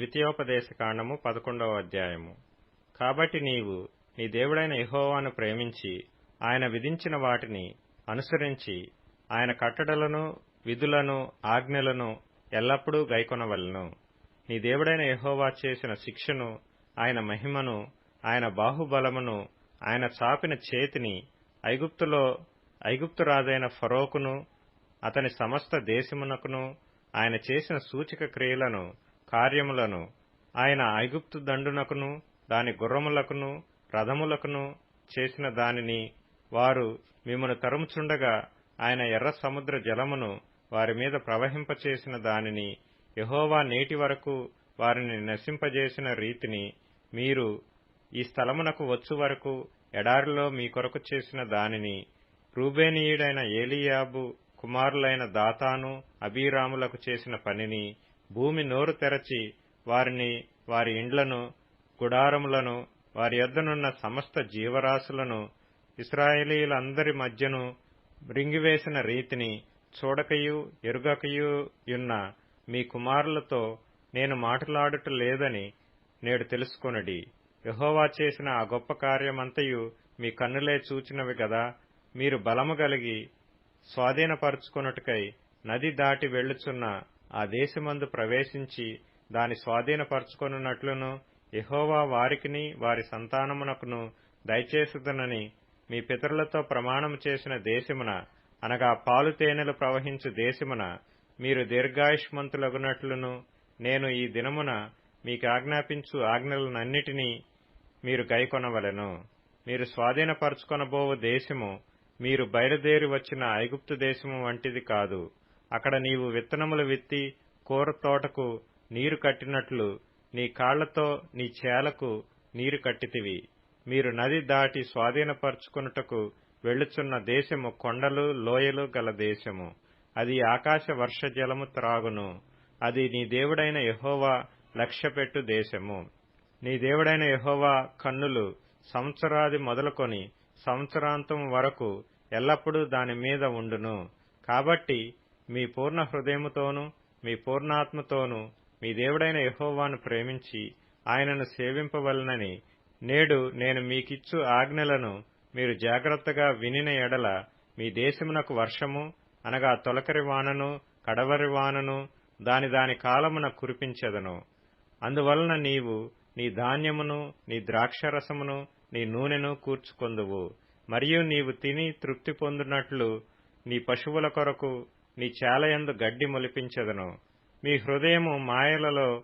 ద్వితీయోపదేశకాండము పదకొండవ అధ్యాయము. కాబట్టి నీవు నీ దేవుడైన యహోవాను ప్రేమించి ఆయన విధించిన వాటిని అనుసరించి ఆయన కట్టడలను విధులను ఆజ్ఞలను ఎల్లప్పుడూ గైకొనవలెను. నీ దేవుడైన యహోవా చేసిన శిక్షను ఆయన మహిమను ఆయన బాహుబలమును ఆయన చాపిన చేతిని ఐగుప్తులో ఐగుప్తు రాజైన ఫరోకును అతని సమస్త దేశమునకును ఆయన చేసిన సూచిక క్రియలను కార్యములను ఆయన ఐగుప్తు దండునకును దాని గుర్రములకును రథములకును చేసిన దానిని వారు మిమ్మను తరుముచుండగా ఆయన ఎర్ర సముద్ర జలమును వారి మీద ప్రవహింపచేసిన దానిని యహోవా నేటి వరకు వారిని నశింపజేసిన రీతిని మీరు ఈ స్థలమునకు వచ్చు వరకు ఎడారిలో మీ కొరకు చేసిన దానిని రూబేనీయుడైన ఏలియాబు కుమారులైన దాతాను అబీరాములకు చేసిన పనిని భూమి నోరు తెరచి వారిని వారి ఇండ్లను గుడారములను వారి యొద్దనున్న సమస్త జీవరాశులను ఇస్రాయేలీలందరి మధ్యను మృంగివేసిన రీతిని చూడకయు ఎరుగకయున్న మీ కుమారులతో నేను మాట్లాడుట లేదని నేడు తెలుసుకొనడి. యహోవా చేసిన ఆ గొప్ప కార్యమంతయు మీ కన్నులే చూచినవి గదా మీరు బలము కలిగి స్వాధీనపరుచుకొనుటకై నది దాటి వెళ్ళుచున్న ఆ దేశమందు ప్రవేశించి దాని స్వాధీనపరచుకొనున్నట్లును యహోవా వారికిని వారి సంతానమునకును దయచేసుదనని మీ పితరులతో ప్రమాణము చేసిన దేశమున అనగా పాలు తేనెలు ప్రవహించు దేశమున మీరు దీర్ఘాయుష్మంతులగునట్లును నేను ఈ దినమున మీకు ఆజ్ఞాపించు ఆజ్ఞలనన్నిటినీ మీరు గైకొనవలెను. మీరు స్వాధీనపరచుకొనబోవు దేశము మీరు బయలుదేరి వచ్చిన ఐగుప్తు దేశము వంటిది కాదు. అక్కడ నీవు విత్తనములు విత్తి కూర తోటకు నీరు కట్టినట్లు నీ కాళ్ళతో నీ చేలకు నీరు కట్టితివి. మీరు నది దాటి స్వాధీనపరుచుకున్నటకు వెళ్ళుచున్న దేశము కొండలు లోయలు గల దేశము. అది ఆకాశ వర్ష జలము త్రాగును. అది నీ దేవుడైన యహోవా లక్ష్యపెట్టు దేశము. నీ దేవుడైన యహోవా కన్నులు సంవత్సరాది మొదలుకొని సంవత్సరాంతం వరకు ఎల్లప్పుడూ దాని మీద ఉండును. కాబట్టి మీ పూర్ణ హృదయముతోనూ మీ పూర్ణాత్మతోనూ మీ దేవుడైన యహోవాను ప్రేమించి ఆయనను సేవింపవలనని నేడు నేను మీకిచ్చు ఆజ్ఞలను మీరు జాగ్రత్తగా వినిన ఎడల మీ దేశమునకు వర్షము అనగా తొలకరి వానను కడవరి వానను దాని దాని కాలమున కురిపించెదను. అందువలన నీవు నీ ధాన్యమును నీ ద్రాక్షరసమును నీ నూనెను కూర్చుకొందువు. మరియు నీవు తిని తృప్తి పొందినట్లు నీ పశువుల కొరకు మీ చాలయందు గడ్డి మొలిపించెదను. మీ హృదయము మాయలలో